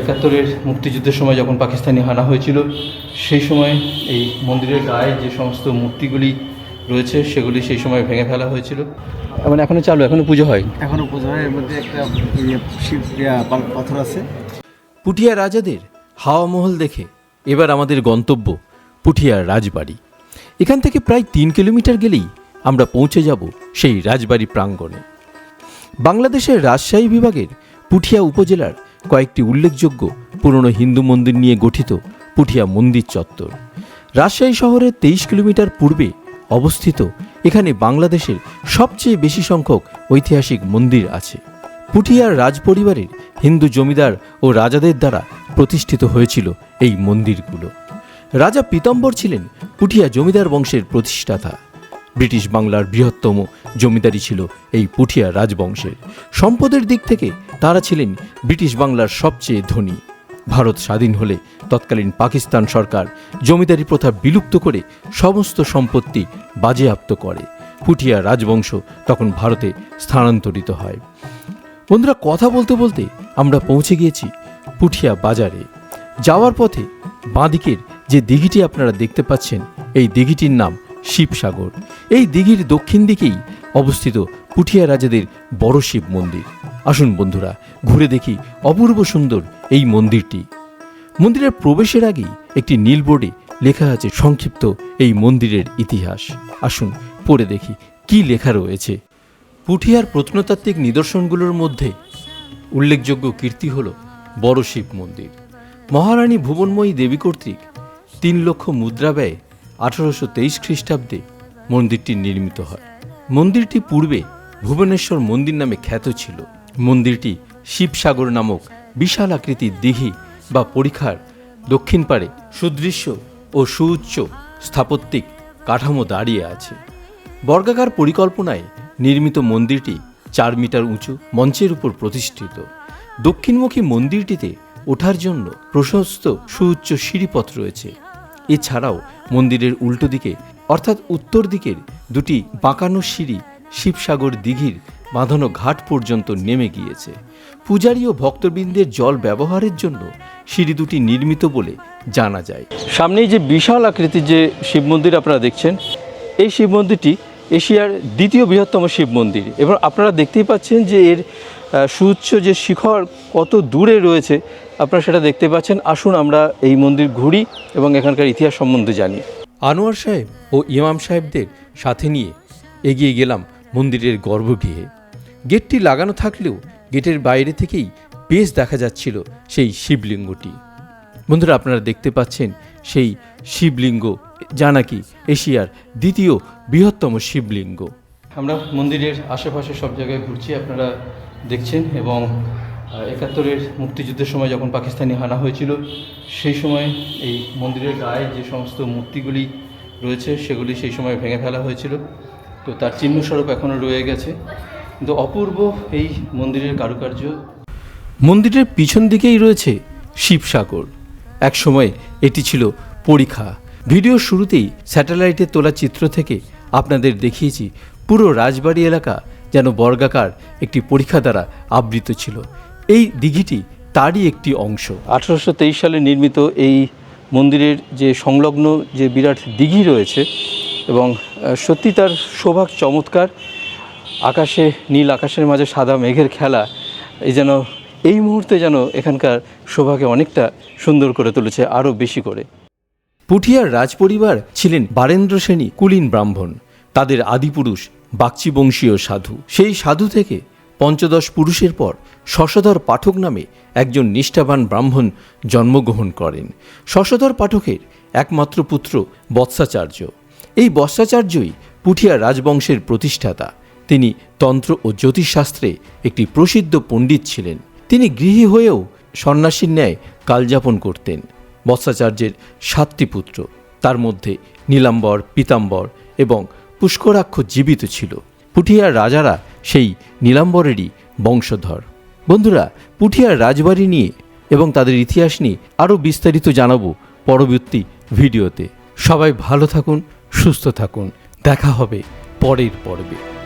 একাত্তরের মুক্তিযুদ্ধের সময় যখন পাকিস্তানি হানা হয়েছিল সেই সময় এই মন্দিরের গায়ে যে সমস্ত মূর্তিগুলি রয়েছে সেগুলি সেই সময় ভেঙে ফেলা হয়েছিল। মানে এখনও চালু এখনও পুজো হয়? এখনও পুজো হয় এর মধ্যে একটা ইয়ে শিব পাথর আছে। পুঠিয়া রাজাদের হাওয়া মহল দেখে এবার আমাদের গন্তব্য পুঠিয়ার রাজবাড়ি। এখান থেকে প্রায় তিন কিলোমিটার গেলেই আমরা পৌঁছে যাব সেই রাজবাড়ি প্রাঙ্গণে। বাংলাদেশের রাজশাহী বিভাগের পুঠিয়া উপজেলার কয়েকটি উল্লেখযোগ্য পুরনো হিন্দু মন্দির নিয়ে গঠিত পুঠিয়া মন্দির চত্বর। রাজশাহী শহরের তেইশ কিলোমিটার পূর্বে অবস্থিত এখানে বাংলাদেশের সবচেয়ে বেশি সংখ্যক ঐতিহাসিক মন্দির আছে। পুঠিয়ার রাজপরিবারের হিন্দু জমিদার ও রাজাদের দ্বারা প্রতিষ্ঠিত হয়েছিল এই মন্দিরগুলো। রাজা পীতাম্বর ছিলেন পুঠিয়া জমিদার বংশের প্রতিষ্ঠাতা। ব্রিটিশ বাংলার বৃহত্তম জমিদারি ছিল এই পুঠিয়া রাজবংশের। সম্পদের দিক থেকে তারা ছিলেন ব্রিটিশ বাংলার সবচেয়ে ধনী। ভারত স্বাধীন হলে তৎকালীন পাকিস্তান সরকার জমিদারি প্রথা বিলুপ্ত করে সমস্ত সম্পত্তি বাজেয়াপ্ত করে। পুঠিয়া রাজবংশ তখন ভারতে স্থানান্তরিত হয়। বন্ধুরা, কথা বলতে বলতে আমরা পৌঁছে গিয়েছি পুঠিয়া বাজারে। যাওয়ার পথে বাঁদিকের যে দিঘিটি আপনারা দেখতে পাচ্ছেন, এই দিঘিটির নাম শিবসাগর। এই দিঘির দক্ষিণ দিকেই অবস্থিত পুঠিয়া রাজাদের বড় শিব মন্দির। আসুন বন্ধুরা, ঘুরে দেখি অপূর্ব সুন্দর এই মন্দিরটি। মন্দিরের প্রবেশের আগেই একটি নীল বোর্ডে লেখা আছে সংক্ষিপ্ত এই মন্দিরের ইতিহাস। আসুন পড়ে দেখি কি লেখা রয়েছে। পুঠিয়ার প্রত্নতাত্ত্বিক নিদর্শনগুলোর মধ্যে উল্লেখযোগ্য কীর্তি হল বড় শিব মন্দির। মহারানী ভুবনময়ী দেবী কর্তৃক তিন লক্ষ মুদ্রা ব্যয়ে আঠারোশো তেইশ খ্রিস্টাব্দে মন্দিরটি নির্মিত হয়। মন্দিরটি পূর্বে ভুবনেশ্বর মন্দির নামে খ্যাত ছিল। মন্দিরটি শিবসাগর নামক বিশাল আকৃতির দিঘি বা পরীক্ষার দক্ষিণ পারে সুদৃশ্য ও সুউচ্চ স্থাপত্যিক কাঠামো দাঁড়িয়ে আছে। বর্গাকার পরিকল্পনায় নির্মিত মন্দিরটি চার মিটার উঁচু মঞ্চের উপর প্রতিষ্ঠিত। দক্ষিণমুখী মন্দিরটিতে ওঠার জন্য প্রশস্ত সুউচ্চ সিঁড়িপথ রয়েছে। এছাড়াও মন্দিরের উল্টো দিকে অর্থাৎ উত্তর দিকের দুটি বাঁকানো সিঁড়ি শিবসাগর দিঘির বাঁধানো ঘাট পর্যন্ত নেমে গিয়েছে। পূজারী ও ভক্তবৃন্দের জল ব্যবহারের জন্য সিঁড়ি দুটি নির্মিত বলে জানা যায়। সামনেই যে বিশাল আকৃতির যে শিব মন্দির আপনারা দেখছেন, এই শিব মন্দিরটি এশিয়ার দ্বিতীয় বৃহত্তম শিব মন্দির। এবং আপনারা দেখতেই পাচ্ছেন যে এর সুউচ্চ যে শিখর কত দূরে রয়েছে, আপনারা সেটা দেখতে পাচ্ছেন। আসুন আমরা এই মন্দির ঘুরি এবং এখানকার ইতিহাস সম্বন্ধে জানি। আনোয়ার সাহেব ও ইমাম সাহেবদের সাথে নিয়ে এগিয়ে গেলাম মন্দিরের গর্ভগৃহে। গেটটি লাগানো থাকলেও গেটের বাইরে থেকেই বেশ দেখা যাচ্ছিল সেই শিবলিঙ্গটি। বন্ধুরা, আপনারা দেখতে পাচ্ছেন সেই শিবলিঙ্গ, যা নাকি এশিয়ার দ্বিতীয় বৃহত্তম শিবলিঙ্গ। আমরা মন্দিরের আশেপাশে সব জায়গায় ঘুরছি, আপনারা দেখছেন, এবং একাত্তরের মুক্তিযুদ্ধের সময় যখন পাকিস্তানি হানা হয়েছিল, সেই সময় এই মন্দিরের গায়ে যে সমস্ত মূর্তিগুলি রয়েছে, সেগুলি সেই সময় ভেঙে ফেলা হয়েছিল। তো তার চিহ্নস্বরূপ এখনও রয়ে গেছে। কিন্তু অপূর্ব এই মন্দিরের কারুকার্য মন্দিরের পিছন দিকেই রয়েছে শিবসাগর। একসময় এটি ছিল পরীক্ষা ভিডিও শুরুতেই স্যাটেলাইটে তোলা চিত্র থেকে আপনাদের দেখিয়েছি, পুরো রাজবাড়ি এলাকা যেন বর্গাকার একটি পরীক্ষা দ্বারা আবৃত ছিল। এই দিঘিটি তারই একটি অংশ। আঠারোশো তেইশ সালে নির্মিত এই মন্দিরের যে সংলগ্ন যে বিরাট দিঘি রয়েছে এবং সত্যি তার শোভা চমৎকার। আকাশে নীল আকাশের মাঝে সাদা মেঘের খেলা এই যেন এই মুহূর্তে যেন এখানকার শোভাকে অনেকটা সুন্দর করে তুলেছে আরও বেশি করে। পুঠিয়ার রাজপরিবার ছিলেন বারেন্দ্র সেনী কুলীন ব্রাহ্মণ। তাদের আদিপুরুষ বাগচি বংশীয় সাধু। সেই সাধু থেকে পঞ্চদশ পুরুষের পর শশধর পাঠক নামে একজন নিষ্ঠাবান ব্রাহ্মণ জন্মগ্রহণ করেন। শশধর পাঠকের একমাত্র পুত্র বৎসাচার্য। এই বৎসাচার্যই পুঠিয়া রাজবংশের প্রতিষ্ঠাতা। তিনি তন্ত্র ও জ্যোতিষশাস্ত্রে একটি প্রসিদ্ধ পণ্ডিত ছিলেন। তিনি গৃহী হয়েও সন্ন্যাসীর ন্যায় কালযাপন করতেন। বৎসাচার্যের সাতটি পুত্র। তার মধ্যে নীলাম্বর, পীতাম্বর এবং পুষ্করাক্ষ জীবিত ছিল। পুঠিয়ার রাজারা সেই নীলাম্বরেরই বংশধর। বন্ধুরা, পুঠিয়ার রাজবাড়ি নিয়ে এবং তাদের ইতিহাস নিয়ে আরও বিস্তারিত জানাব পরবর্তী ভিডিওতে। সবাই ভালো থাকুন, সুস্থ থাকুন। দেখা হবে পরের পর্বে।